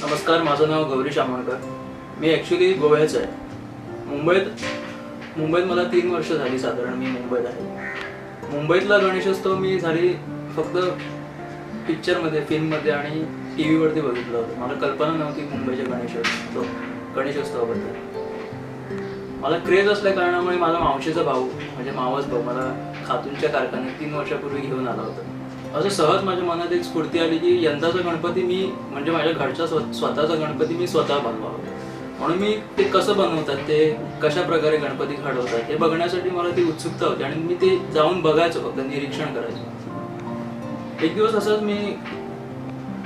नमस्कार माझं नाव गौरी शामणकर मी ॲक्च्युली गोव्याचं आहे. मुंबईत मुंबईत मला तीन वर्ष झाली साधारण मी मुंबईत आहे. मुंबईतला गणेशोत्सव मी झाली फक्त पिक्चरमध्ये फिल्ममध्ये आणि टी व्हीवरती बघितलं होतं. मला कल्पना नव्हती मुंबईच्या गणेशोत्सव गणेशोत्सवाबद्दल. मला क्रेज असल्या कारणामुळे माझा मावशीचा भाऊ म्हणजे मावस भाऊ मला खातूनच्या कारखान्यात तीन वर्षापूर्वी घेऊन आला होता. असं सहज माझ्या मनात एक स्फूर्ती आली की यंदाचा गणपती मी म्हणजे माझ्या घरचा स्व स्वतःचा गणपती मी स्वतः बनवावा. म्हणून मी ते कसं बनवतात ते कशा प्रकारे गणपती घडवतात हे बघण्यासाठी मला ती उत्सुकता होती आणि मी ते जाऊन बघायचो फक्त निरीक्षण करायचो. एक दिवस असंच मी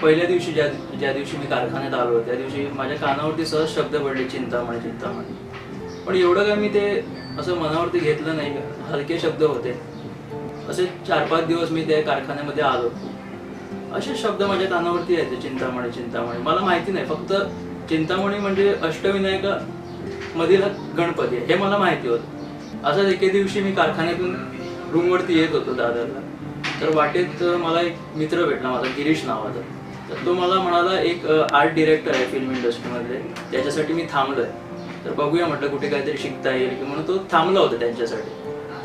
पहिल्या दिवशी ज्या ज्या दिवशी मी कारखान्यात आलो त्या दिवशी माझ्या कानावरती सहज शब्द पडले चिंतामणी चिंतामणी पण एवढं काय मी ते असं मनावरती घेतलं नाही हलके शब्द होते. असे चार पाच दिवस मी त्या कारखान्यामध्ये आलो. असे शब्द माझ्या कानावरती यायचे चिंतामणी चिंतामणी. मला माहिती नाही फक्त चिंतामणी म्हणजे अष्टविनायका मधील गणपती आहे हे मला माहिती होतं. असंच एके दिवशी मी कारखान्यातून रूमवरती येत होतो दादरला तर वाटेत मला एक मित्र भेटला माझा गिरीश नावाचा. तर तो मला म्हणाला एक आर्ट डिरेक्टर आहे फिल्म इंडस्ट्रीमध्ये त्याच्यासाठी मी थांबलोय. तर बघूया म्हटलं कुठे काहीतरी शिकता येईल. की म्हणून तो थांबला होता त्यांच्यासाठी.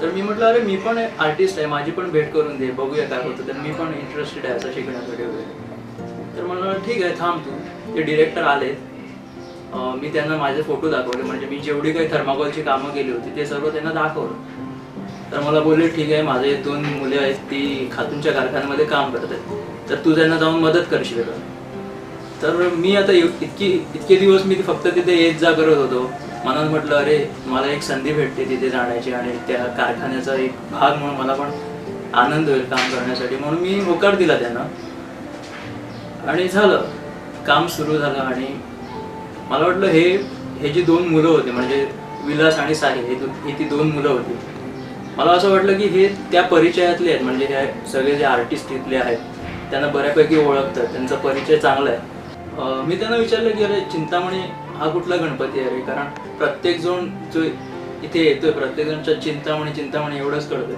तर मी म्हटलं अरे मी पण आर्टिस्ट आहे माझी पण भेट करून दे बघूया काय होतं. तर मी पण इंटरेस्टेड आहे असं शिकण्यासाठी वगैरे. तर मला ठीक आहे थांब तू. ते डिरेक्टर आले. मी त्यांना माझे फोटो दाखवले. म्हणजे मी जेवढी काही थर्माकोलची कामं केली होती ते सर्व त्यांना दाखवलं. तर मला बोलले ठीक आहे माझे दोन मुले आहेत ती खातूनच्या कारखान्यामध्ये काम करत आहेत. तर तू त्यांना जाऊन मदत करशील तर मी आता इतकी इतके दिवस मी फक्त तिथे येत जा करत होतो. मनात म्हटलं अरे मला एक संधी भेटते तिथे जाण्याची आणि त्या कारखान्याचा एक भाग म्हणून मला पण आनंद होईल काम करण्यासाठी. म्हणून मी होकार दिला त्यांना. आणि झालं. काम सुरू झालं आणि मला वाटलं हे हे जी दोन मुलं होती म्हणजे विलास आणि साई हे ही ती दोन मुलं होती. मला असं वाटलं की हे त्या परिचयातले आहेत म्हणजे हे सगळे जे आर्टिस्ट इथले आहेत त्यांना बऱ्यापैकी ओळखतात त्यांचा परिचय चांगला आहे. मी त्यांना विचारलं की अरे चिंतामणी हा कुठला गणपती आहे रे? कारण प्रत्येक जण जो इथे येतोय प्रत्येक जणच्या चिंतामणी चिंतामणी एवढंच कळतंय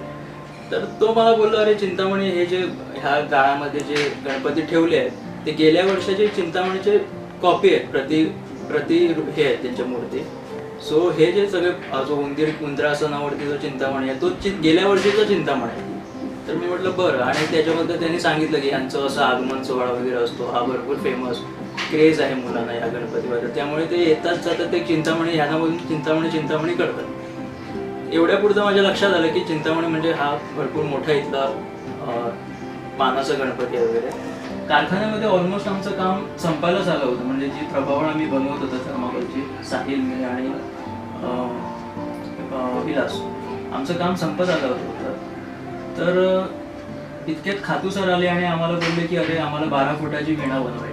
तर तो मला बोलला अरे चिंतामणी हे जे ह्या काळामध्ये जे गणपती ठेवले आहेत ते गेल्या वर्षाचे चिंतामणीचे कॉपी आहेत प्रति प्रति हे आहेत त्यांच्या मूर्ती. सो हे जे सगळे जो उंदीर उंदरासनावरती जो चिंतामणी आहे तो चि- गेल्या वर्षीचा चिंतामणी आहे. तर मी म्हटलं बरं. आणि त्याच्याबद्दल त्यांनी सांगितलं की यांचं असं आगमन सोहळा वगैरे असतो हा भरपूर फेमस क्रेज आहे मुलांना या गणपतीबद्दल. त्यामुळे ते येतात जातात ते चिंतामणी ह्यानामधून चिंतामणी चिंतामणी करतात एवढ्या पुरतं माझ्या लक्षात आलं की चिंतामणी म्हणजे हा भरपूर मोठा इथला अं, मानाचा गणपती आहे वगैरे. कारखान्यामध्ये ऑलमोस्ट आमचं काम संपायलाच आलं होतं. म्हणजे जी प्रभावळ आम्ही बनवत होतो थर्माकोलची साहिल मी आणि विलास आमचं काम संपत आलं होतं तर इतक्यात खातू सर आले आणि आम्हाला बोलले की अरे आम्हाला बारा फुटाची विणा बनवायची.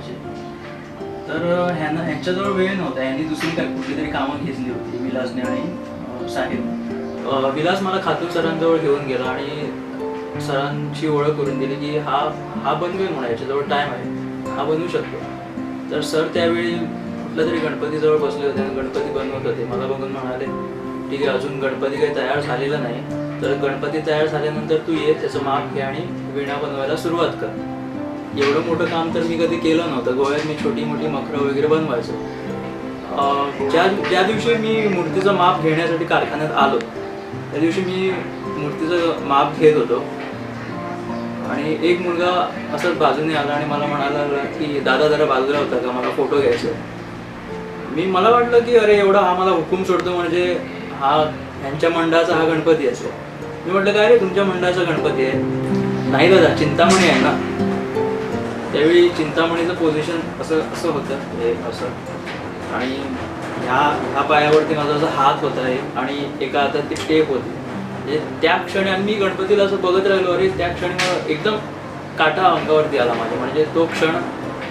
तर ह्यानं ह्यांना ह्यांच्याजवळ वेळ नव्हता. यांनी दुसरी काय कुठली तरी कामं घेतली होती. विलासने आणि साहेब. विलास मला खातू सरांजवळ घेऊन गेला आणि सरांची ओळख करून दिली की हा हा बनवेल म्हणा याच्याजवळ टाईम आहे. हा बनवू शकतो. तर सर त्यावेळी कुठल्या तरी गणपतीजवळ बसले होते आणि गणपती बनवत होते. मला बघून म्हणाले ठीक आहे अजून गणपती काही तयार झालेला नाही. तर गणपती तयार झाल्यानंतर तू ये त्याचं माप घे आणि विणा बनवायला सुरुवात कर. एवढं मोठं काम तर मी कधी केलं नव्हतं. गोव्यात मी छोटी मोठी मखरं वगैरे बनवायचो. ज्या ज्या दिवशी मी मूर्तीचं माप घेण्यासाठी कारखान्यात आलो त्या दिवशी मी मूर्तीचं माप घेत होतो. आणि एक मुलगा असंच बाजूने आला आणि मला म्हणायला लागला की दादा जरा बाजूला होता का? मला फोटो घ्यायचा. मी मला वाटलं की अरे एवढा हा मला हुकूम सोडतो म्हणजे हा ह्यांच्या मंडळाचा हा गणपती असेल. मी म्हटलं काय रे तुमच्या मंडळाचा गणपती आहे? नाही दादा चिंतामणी आहे ना. त्यावेळी चिंतामणीचं पोझिशन असं असं होतं. हे असं. आणि ह्या ह्या पायावरती माझा असा हात होता एक आणि एका हातात ती टेप होती. म्हणजे त्या क्षणी आम्ही गणपतीला असं बघत राहिलो अरे त्या क्षणी एकदम काटा अंगावरती आला माझ्या. म्हणजे तो क्षण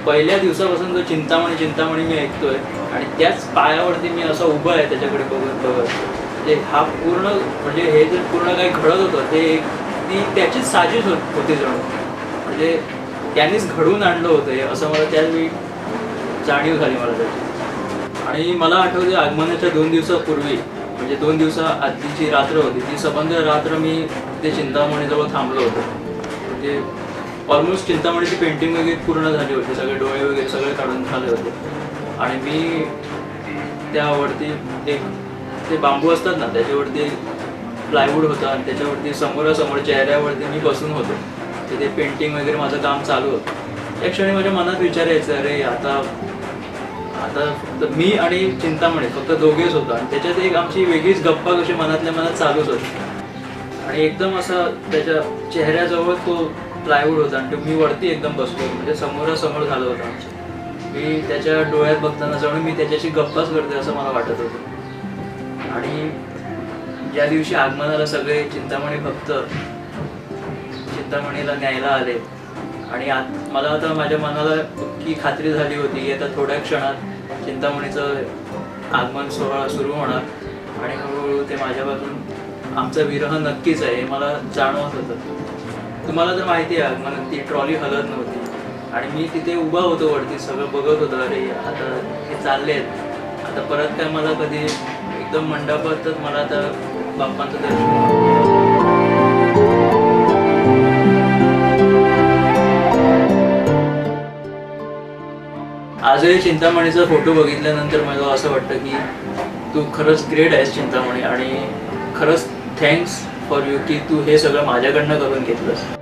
पहिल्या दिवसापासून जो चिंतामणी चिंतामणी मी ऐकतोय आणि त्याच पायावरती मी असं उभं आहे त्याच्याकडे बघत बघत. म्हणजे हा पूर्ण म्हणजे हे जे पूर्ण काही घडत होतं ते एक ती त्याचीच साजिश होत होती जणू. म्हणजे त्यांनीच घडवून आणलं होतं हे असं मला त्यावेळी जाणीव झाली मला त्याची. आणि मला आठवते आगमनाच्या दोन दिवसापूर्वी म्हणजे दोन दिवसा आधीची रात्र होती ती सबंध रात्र मी ते चिंतामणीजवळ थांबलो होतो. म्हणजे ऑलमोस्ट चिंतामणीची पेंटिंग वगैरे पूर्ण झाली होती सगळे डोळे वगैरे सगळे काढून झाले होते. आणि मी त्यावरती एक ते बांबू असतात ना त्याच्यावरती प्लायवूड होतं आणि त्याच्यावरती समोरासमोर चेहऱ्यावरती मी बसून होतो. तिथे पेंटिंग वगैरे माझं काम चालू होतं. त्या क्षणी माझ्या मनात विचार यायचा अरे आता आता फक्त मी आणि चिंतामणी फक्त दोघेच होतो. आणि त्याच्यात एक आमची वेगळीच गप्पा कशी मनातल्या मनात चालूच होती. आणि एकदम असा त्याच्या चेहऱ्याजवळ तो प्लायवूड होता आणि तो मी वरती एकदम बसलो म्हणजे समोरासमोर झालं होतं आमचं. मी त्याच्या डोळ्यात बघताना जाऊन मी त्याच्याशी गप्पाच करते असं मला वाटत होतं. आणि ज्या दिवशी आगमनाला सगळे चिंतामणी भक्त चिंतामणीला न्यायला आले. आणि आत मला आता माझ्या मनाला की खात्री झाली होती की आता थोड्या क्षणात चिंतामणीचं आगमन सोहळा सुरू होणार. आणि हळूहळू ते माझ्यापासून आमचा विरह नक्कीच आहे हे मला जाणवत होतं. तुम्हाला तर माहिती आहे आगमन ती ट्रॉली हलत नव्हती. आणि मी तिथे उभा होतो वरती सगळं बघत होतं अरे आता हे चालले आहेत आता परत काय मला कधी एकदम मंडपातच मला आता बाप्पांचं दर्शन आजही चिंतामणीचा फोटो बघितल्यानंतर मला असं वाटतं की तू खरंच ग्रेट आहेस चिंतामणी आणि खरंच थँक्स फॉर यू की तू हे सगळं माझ्याकडनं करून घेतलंस.